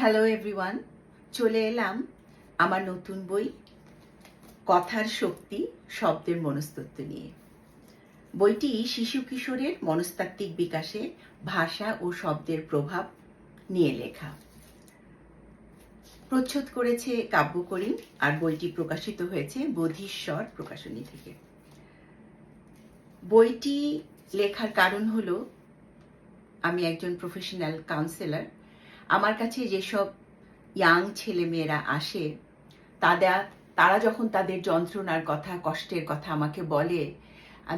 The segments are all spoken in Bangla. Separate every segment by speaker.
Speaker 1: হ্যালো এভরিওয়ান চলে এলাম আমার নতুন বই, কথার শক্তি, শব্দের মনস্তত্ব নিয়ে। বইটি শিশু কিশোরের মনস্তাত্ত্বিক বিকাশে ভাষা ও শব্দের প্রভাব নিয়ে লেখা। প্রচ্ছদ করেছে কাব্য করিম আর বইটি প্রকাশিত হয়েছে বোধিশ্বর প্রকাশনী থেকে। বইটি লেখার কারণ হলো, আমি একজন প্রফেশনাল কাউন্সেলর আমার কাছে যেসব ইয়াং ছেলেমেয়েরা আসে তারা তারা যখন তাদের যন্ত্রণার কথা, কষ্টের কথা আমাকে বলে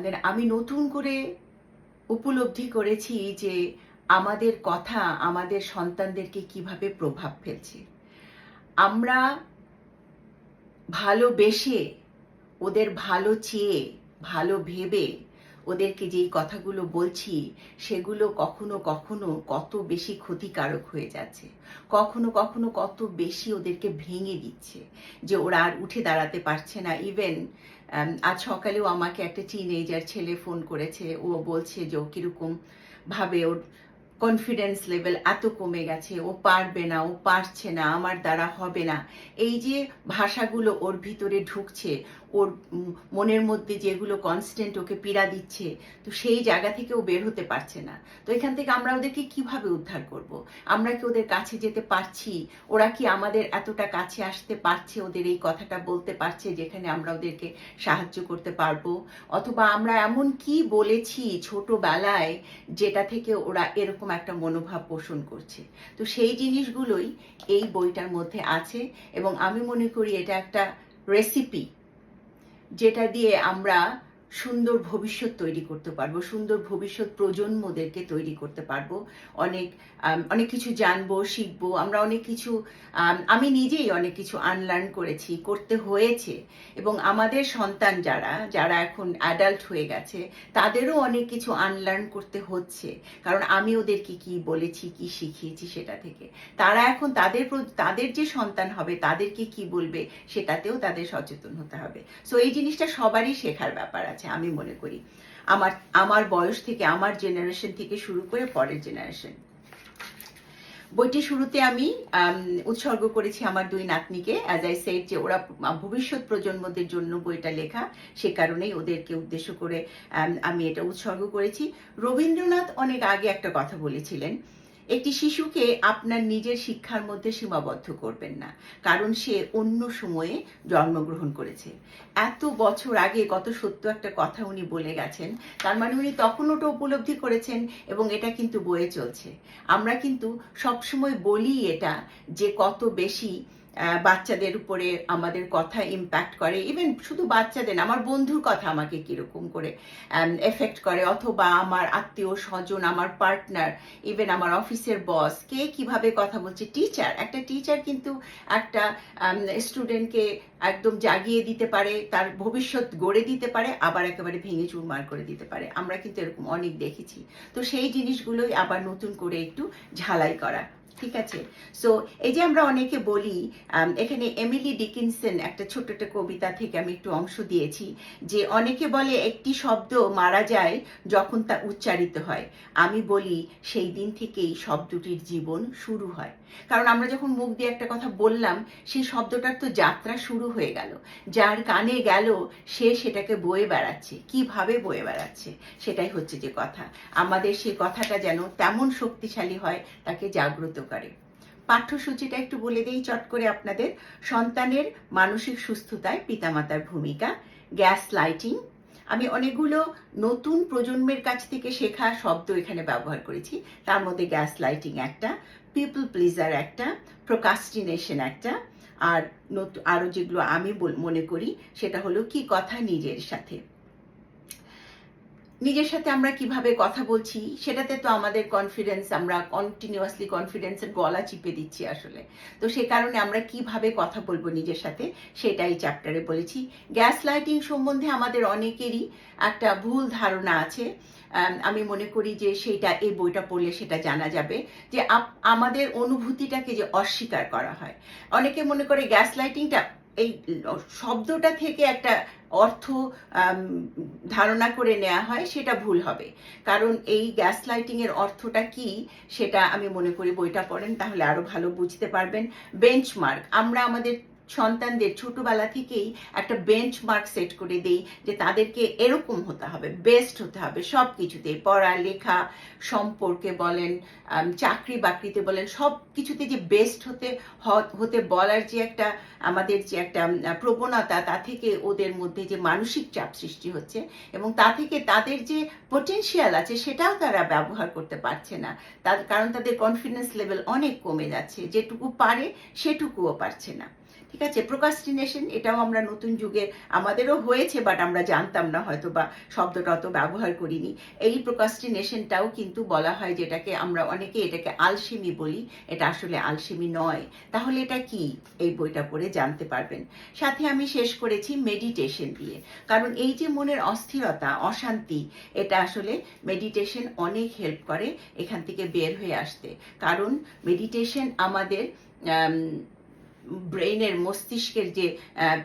Speaker 1: then আমি নতুন করে উপলব্ধি করেছি যে আমাদের কথা, আমাদের সন্তানদেরকে কীভাবে প্রভাব ফেলছে। আমরা ভালোবেসে, ওদের ভালো চেয়ে, ভালো ভেবে ওদেরকে যেই কথাগুলো বলছি, সেগুলো কখনো কখনো কত বেশি ক্ষতিকারক হয়ে যাচ্ছে। কখনো কখনো কত বেশি ওদেরকে ভেঙে দিচ্ছে যে ওরা আর উঠে দাঁড়াতে পারছে না। ইভেন আজ সকালেও আমাকে একটা টিনেজার ছেলে ফোন করেছে। ও বলছে যে ও কীরকম ভাবে ওর কনফিডেন্স লেভেল এত কমে গেছে। ও পারবে না, ও পারছে না, আমার দ্বারা হবে না। এই যে ভাষাগুলো ওর ভিতরে ঢুকছে ওর মনের মধ্যে যেগুলো কনস্ট্যান্ট ওকে পীড়া দিচ্ছে, তো সেই জায়গা থেকে ও বের হতে পারছে না। তো এখান থেকে আমরা ওদেরকে কীভাবে উদ্ধার করব। আমরা কি ওদের কাছে যেতে পারছি? ওরা কি আমাদের এতটা কাছে আসতে পারছে? ওদের এই কথাটা বলতে পারছে যেখানে আমরা ওদেরকে সাহায্য করতে পারব? অথবা আমরা এমন কি বলেছি ছোটবেলায় যেটা থেকে ওরা এরকম একটা মনোভাব পোষণ করছে? তো সেই জিনিসগুলোই এই বইটার মধ্যে আছে এবং আমি মনে করি এটা একটা রেসিপি যেটা দিয়ে আমরা সুন্দর ভবিষ্যৎ তৈরি করতে পারব, সুন্দর ভবিষ্যৎ প্রজন্মদেরকে তৈরি করতে পারব। অনেক অনেক কিছু জানব, শিখব। আমরা অনেক কিছু, আমি নিজেই অনেক কিছু আনলার্ন করেছি, করতে হয়েছে। এবং আমাদের সন্তান যারা যারা এখন অ্যাডাল্ট হয়ে গেছে, তাদেরও অনেক কিছু আনলার্ন করতে হচ্ছে। কারণ আমি ওদেরকে কি বলেছি, কি শিখিয়েছি সেটা থেকে। তারা এখন তাদের তাদের যে সন্তান হবে, তাদেরকে কি বলবে সেটাতেও তাদের সচেতন হতে হবে। সো এই জিনিসটা সবারই শেখার ব্যাপার আছে। আমি মনে করি। আমার আমার বয়স থেকে, আমার জেনারেশন থেকে শুরু করে পরের জেনারেশন বইটি শুরুতে আমি উৎসর্গ করেছি আমার দুই নাতনিকে। অ্যাজ আই সেড যে ওরা ভবিষ্যৎ প্রজন্মদের জন্য বইটা লেখা, সে কারণেই ওদেরকে উদ্দেশ্য করে আমি এটা উৎসর্গ করেছি। রবীন্দ্রনাথ অনেক আগে একটা কথা বলেছিলেন একটি শিশুকে আপনার নিজের শিক্ষার মধ্যে সীমাবদ্ধ করবেন না, কারণ সে অন্য সময়ে জন্মগ্রহণ করেছে। এত বছর আগে কত সত্য একটা কথা উনি বলে গেছেন, তার মানে উনি তখন ওটা উপলব্ধি করেছেন এবং এটা কিন্তু বয়ে চলছে। আমরা কিন্তু সবসময় বলি এটা যে কত বেশি বাচ্চাদের উপরে আমাদের কথা ইম্প্যাক্ট করে। ইভেন শুধু বাচ্চাদের না, আমার বন্ধুর কথা আমাকে কীরকম করে এফেক্ট করে। অথবা আমার আত্মীয় স্বজন আমার পার্টনার ইভেন আমার অফিসের বস কে কীভাবে কথা বলছে? টিচার একটা টিচার কিন্তু একটা স্টুডেন্টকে একদম জাগিয়ে দিতে পারে তার ভবিষ্যৎ গড়ে দিতে পারে আবার একেবারে ভেঙে চুরমার করে দিতে পারে। আমরা কিন্তু এরকম অনেক দেখেছি। তো সেই জিনিসগুলোই আবার নতুন করে একটু ঝালাই করা। ঠিক আছে? সো এই যে আমরা অনেকে বলি এখানে এমিলি ডিকিনসন একটা ছোট্ট একটা কবিতা থেকে আমি একটু অংশ দিয়েছি, যে অনেকে বলে একটি শব্দ মারা যায় যখন তা উচ্চারিত হয়। আমি বলি, সেই দিন থেকেই শব্দটির জীবন শুরু হয়। কারণ আমরা যখন মুখ দিয়ে একটা কথা বললাম, সেই শব্দটার তো যাত্রা শুরু হয়ে গেল। যার কানে গেল, সে সেটাকে বয়ে বেড়াচ্ছে। কীভাবে বয়ে বেড়াচ্ছে? সেটাই হচ্ছে যে কথা। আমাদের সেই কথাটা যেন তেমন শক্তিশালী হয়, তাকে জাগ্রত করে পাঠ্যসূচিটা একটু বলে দেই চট করে আপনাদের। সন্তানের মানসিক সুস্থতায় পিতামাতার ভূমিকা, গ্যাস লাইটিং। আমি অনেকগুলো নতুন প্রজন্মের কাছ থেকে শেখা শব্দ এখানে ব্যবহার করেছি। তার মধ্যে গ্যাস লাইটিং একটা, পিপল প্লিজার একটা, প্রোকাস্টিনেশন একটা, আর নতুন আরও যেগুলো আমি মনে করি সেটা হলো কি কথা নিজের সাথে। নিজের সাথে আমরা কীভাবে কথা বলছি, সেটাতে তো আমাদের কনফিডেন্স আমরা কন্টিনিউয়াসলি কনফিডেন্সের গলা চিপে দিচ্ছি আসলে। তো সে কারণে আমরা কীভাবে কথা বলব নিজের সাথে, সেটাই চ্যাপ্টারে বলেছি। গ্যাস লাইটিং সম্বন্ধে আমাদের অনেকেরই একটা ভুল ধারণা আছে। আমি মনে করি যে সেইটা, এই বইটা পড়লে সেটা জানা যাবে যে আমাদের অনুভূতিটাকে যে অস্বীকার করা হয়। অনেকে মনে করে গ্যাস লাইটিংটা এই, শব্দটা থেকে একটা অর্থ ধারণা করে নেওয়া হয়, সেটা ভুল হবে। কারণ এই গ্যাস লাইটিংয়ের অর্থটা কি, সেটা আমি মনে করি বইটা পড়েন, তাহলে আরও ভালো বুঝতে পারবেন। বেঞ্চমার্ক, আমরা আমাদের সন্তানদের ছোটবেলা থেকেই একটা বেঞ্চ মার্ক সেট করে দেই যে তাদেরকে এরকম হতে হবে বেস্ট হতে হবে সব কিছুতে পড়া, লেখা সম্পর্কে বলেন চাকরি বাকরিতে বলেন সব কিছুতে যে বেস্ট হতে হতে বলার যে একটা, আমাদের যে একটা প্রবণতা, তা থেকে ওদের মধ্যে যে মানসিক চাপ সৃষ্টি হচ্ছে এবং তা থেকে তাদের যে পটেনশিয়াল আছে সেটাও তারা ব্যবহার করতে পারছে না। তার, কারণ তাদের কনফিডেন্স লেভেল অনেক কমে যাচ্ছে। যেটুকু পারে সেটুকুও পারছে না। ঠিক আছে? প্রোকাস্টিনেশন এটাও আমরা নতুন যুগে আমাদেরও হয়েছে বাট আমরা জানতাম না হয়তো বা শব্দটা অত ব্যবহার করিনি। এই প্রোকাস্টিনেশনটাও কিন্তু বলা হয় যেটাকে আমরা অনেকে এটাকে আলসেমি বলি। এটা আসলে আলসেমি নয়। তাহলে এটা কি? এই বইটা পড়ে জানতে পারবেন। সাথে আমি শেষ করেছি মেডিটেশন দিয়ে। কারণ এই যে মনের অস্থিরতা, অশান্তি, এটা আসলে মেডিটেশন অনেক হেল্প করে এখান থেকে বের হয়ে আসতে। কারণ মেডিটেশন আমাদের ব্রেইনের মস্তিষ্কের যে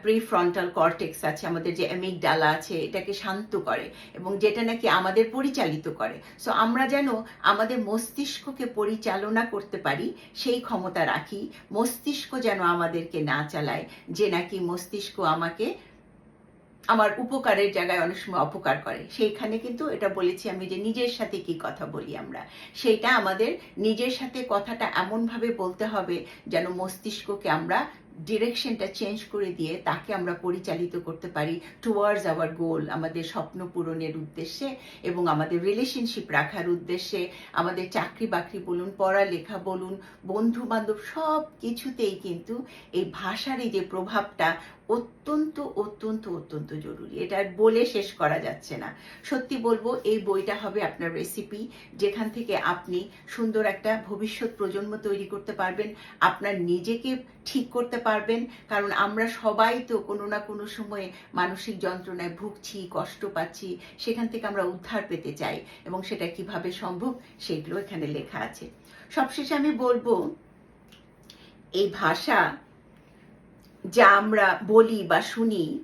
Speaker 1: প্রিফ্রন্টাল কর্টেক্স আছে, আমাদের যে অ্যামিগডালা আছে, এটাকে শান্ত করে এবং যেটা নাকি আমাদের পরিচালিত করে। সো আমরা যেন আমাদের মস্তিষ্ককে পরিচালনা করতে পারি, সেই ক্ষমতা রাখি। মস্তিষ্ক যেন আমাদেরকে না চালায়, যে নাকি মস্তিষ্ক আমাকে আমার উপকারের জায়গায় অনেক সময় অপকার করে। সেইখানে কিন্তু এটা বলেছি আমি যে নিজের সাথে কি কথা বলি আমরা। সেইটা আমাদের নিজের সাথে কথাটা এমনভাবে বলতে হবে যেন মস্তিষ্ককে আমরা ডিরেকশনটা চেঞ্জ করে দিয়ে তাকে আমরা পরিচালিত করতে পারি টুয়ার্ডস আওয়ার গোল আমাদের স্বপ্ন পূরণের উদ্দেশ্যে এবং আমাদের রিলেশনশিপ রাখার উদ্দেশ্যে, আমাদের চাকরি বাকরি বলুন, পড়ালেখা বলুন বন্ধু বান্ধব সব কিছুতেই কিন্তু এই ভাষার এই যে প্রভাবটা অত্যন্ত অত্যন্ত অত্যন্ত জরুরি। এটা বলে শেষ করা যাচ্ছে না। সত্যি বলব, এই বইটা হবে আপনার রেসিপি যেখান থেকে আপনি সুন্দর একটা ভবিষ্যৎ প্রজন্ম তৈরি করতে পারবেন, আপনার নিজেকে ঠিক করতে পারবেন, কারণ আমরা সবাই তো কোনো না কোনো সময়ে মানসিক যন্ত্রণায় ভুগছি, কষ্ট পাচ্ছি, সেখান থেকে আমরা উদ্ধার পেতে চাই, এবং সেটা কীভাবে সম্ভব সেগুলো এখানে লেখা আছে। সবশেষে আমি বলব, এই ভাষা যা আমরা বলি বা শুনি,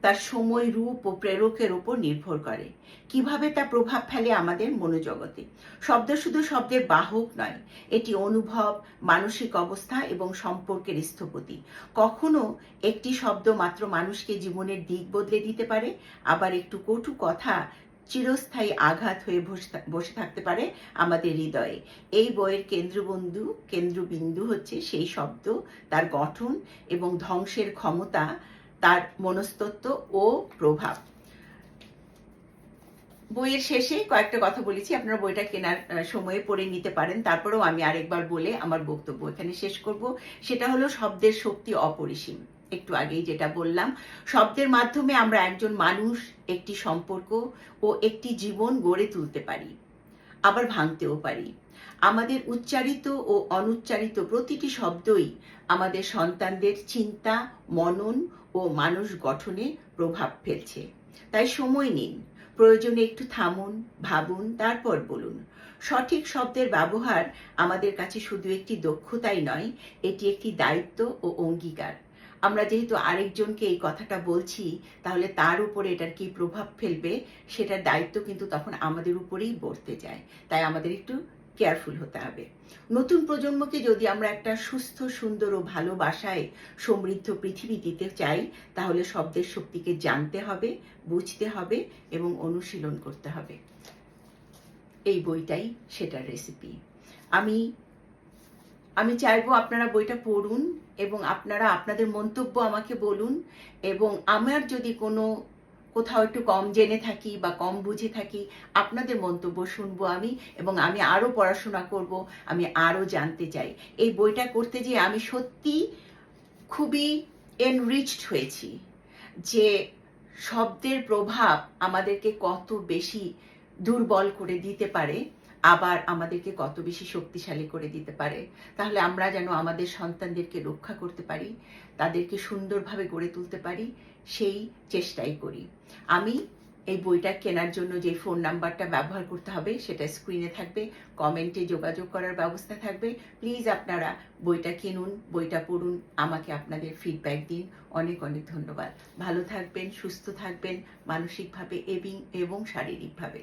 Speaker 1: তার সময়, রূপ ও প্রেরকের উপর নির্ভর করে। কীভাবে তা প্রভাব ফেলে আমাদের মনোজগতে? শব্দ শুধু শব্দের বাহক নয়, এটি অনুভব, মানসিক অবস্থা এবং সম্পর্কের স্থপতি। কখনো একটি শব্দ মাত্র মানুষকে জীবনের দিক বদলে দিতে পারে, আবার একটু কটু কথা চিরস্থায়ী আঘাত হয়ে বসে থাকতে পারে আমাদের হৃদয়ে। এই বইয়ের কেন্দ্রবন্ধু কেন্দ্রবিন্দু হচ্ছে সেই শব্দ, তার গঠন এবং ধ্বংসের ক্ষমতা, তার মনস্তত্ব ও প্রভাব। বইয়ের শেষে কয়েকটা কথা বলেছি, আপনারা বইটা কেনার সময়ে পড়ে নিতে পারেন। তারপরেও আমি আরেকবার বলে আমার বক্তব্য এখানে শেষ করব। সেটা হলো, শব্দের শক্তি অপরিসীম। একটু আগেই যেটা বললাম, শব্দের মাধ্যমে আমরা একজন মানুষ, একটি সম্পর্ক ও একটি জীবন গড়ে তুলতে পারি, আবার ভাঙতেও পারি। আমাদের উচ্চারিত ও অনুচ্চারিত প্রতিটি শব্দই আমাদের সন্তানদের চিন্তা, মনন ও মানুষ গঠনে প্রভাব ফেলছে। তাই সময় নিন, প্রয়োজনে একটু থামুন, ভাবুন, তারপর বলুন। সঠিক শব্দের ব্যবহার আমাদের কাছে শুধু একটি দক্ষতাই নয়, এটি একটি দায়িত্ব ও অঙ্গীকার। আমরা যেহেতু আরেকজনকে এই কথাটা বলছি, তাহলে তার উপরে এটার কি প্রভাব ফেলবে? সেটার দায়িত্ব কিন্তু তখন আমাদের উপরেই বর্তে যায়। তাই আমাদের একটু কেয়ারফুল হতে হবে। নতুন প্রজন্মকে যদি আমরা একটা সুস্থ, সুন্দর ও ভালোবাসায় সমৃদ্ধ পৃথিবী দিতে চাই, তাহলে শব্দের শক্তিকে জানতে হবে, বুঝতে হবে এবং অনুশীলন করতে হবে। এই বইটাই সেটার রেসিপি আমি আমি চাইব আপনারা বইটা পড়ুন এবং আপনারা আপনাদের মন্তব্য আমাকে বলুন এবং আমার যদি কোনো কোথাও একটু কম জেনে থাকি বা কম বুঝে থাকি, আপনাদের মন্তব্য শুনব আমি এবং আমি আরও পড়াশোনা করব, আমি আরও জানতে চাই। এই বইটা করতে গিয়ে আমি সত্যি খুবই এনরিচড হয়েছি যে শব্দের প্রভাব আমাদেরকে কত বেশি দুর্বল করে দিতে পারে। আবার আমাদেরকে কত বেশি শক্তিশালী করে দিতে পারে। তাহলে আমরা যেন আমাদের সন্তানদেরকে রক্ষা করতে পারি, তাদেরকে সুন্দরভাবে গড়ে তুলতে পারি, সেই চেষ্টাই করি। আমি এই বইটা কেনার জন্য যে ফোন নাম্বারটা ব্যবহার করতে হবে, সেটা স্ক্রিনে থাকবে কমেন্টে যোগাযোগ করার ব্যবস্থা থাকবে। প্লিজ আপনারা বইটা কিনুন, বইটা পড়ুন, আমাকে আপনাদের ফিডব্যাক দিন। অনেক অনেক ধন্যবাদ। ভালো থাকবেন, সুস্থ থাকবেন, মানসিকভাবে এবং এবং শারীরিকভাবে।